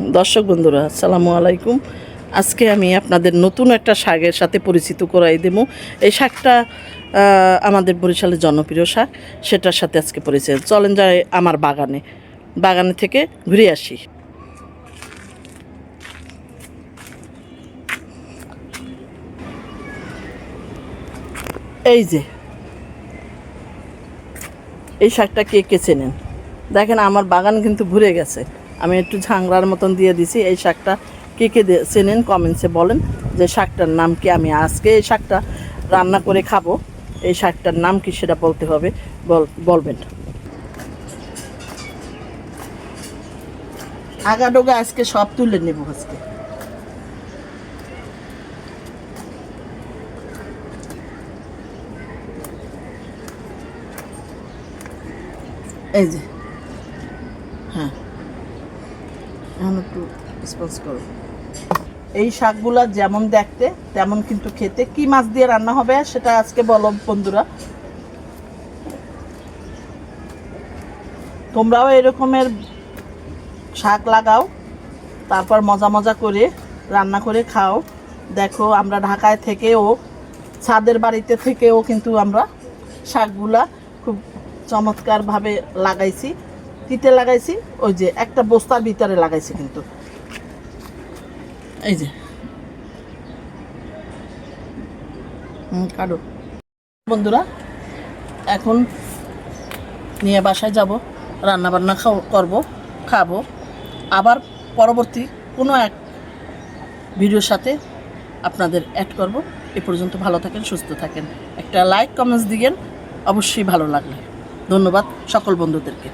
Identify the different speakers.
Speaker 1: দর্শক বন্ধুরা, আসসালামু আলাইকুম। আজকে আমি আপনাদের নতুন একটা শাকের সাথে পরিচিত করাই দেবো। এই শাকটা আমাদের বরিশালের জনপ্রিয় শাক, সেটার সাথে আজকে পরিচয়। চলেন যাই আমার বাগানে। বাগানে থেকে ঘুরে আসি। এই যে, এই শাকটা কে কে চেনেন? দেখেন, আমার বাগান কিন্তু ভরে গেছে। আমি একটু ঝাংড়ার মতন দিয়ে দিছি। এই শাকটা কে কে চেনেন কমেন্টসে বলেন যে শাকটার নাম কি? আমি আজকে এই শাকটা রান্না করে খাব। এই শাকটার নাম কি সেটা বলতে হবে। বল বলবেন। আগা ডোগা আজকে সব তুলে নেব আজকে। এই যে। হ্যাঁ। এখন একটু স্পঞ্জ করো। এই শাকগুলা যেমন দেখতে, তেমন কিন্তু খেতে। কি মাছ দিয়ে রান্না হবে সেটা আজকে বলো বন্ধুরা। তোমরাও এরকমের শাক লাগাও, তারপর মজা মজা করে রান্না করে খাও। দেখো, আমরা ঢাকায় থেকেও, ছাদের বাড়িতে থেকেও কিন্তু আমরা শাকগুলা খুব চমৎকারভাবে লাগাইছি। কিতে লাগাইছি, ওই যে একটা বস্তার ভিতরে লাগাইছি কিন্তু। এই যে। কাটো। বন্ধুরা, এখন নিয়ে বাসায় যাব রান্না বান্না খাও, করব, খাব। আবার পরবর্তী কোনো এক ভিডিওর সাথে আপনাদের অ্যাড করব। এ পর্যন্ত ভালো থাকেন, সুস্থ থাকেন। একটা লাইক কমেন্টস দিবেন, অবশ্যই ভালো লাগলে ধন্যবাদ সকল বন্ধুদেরকে।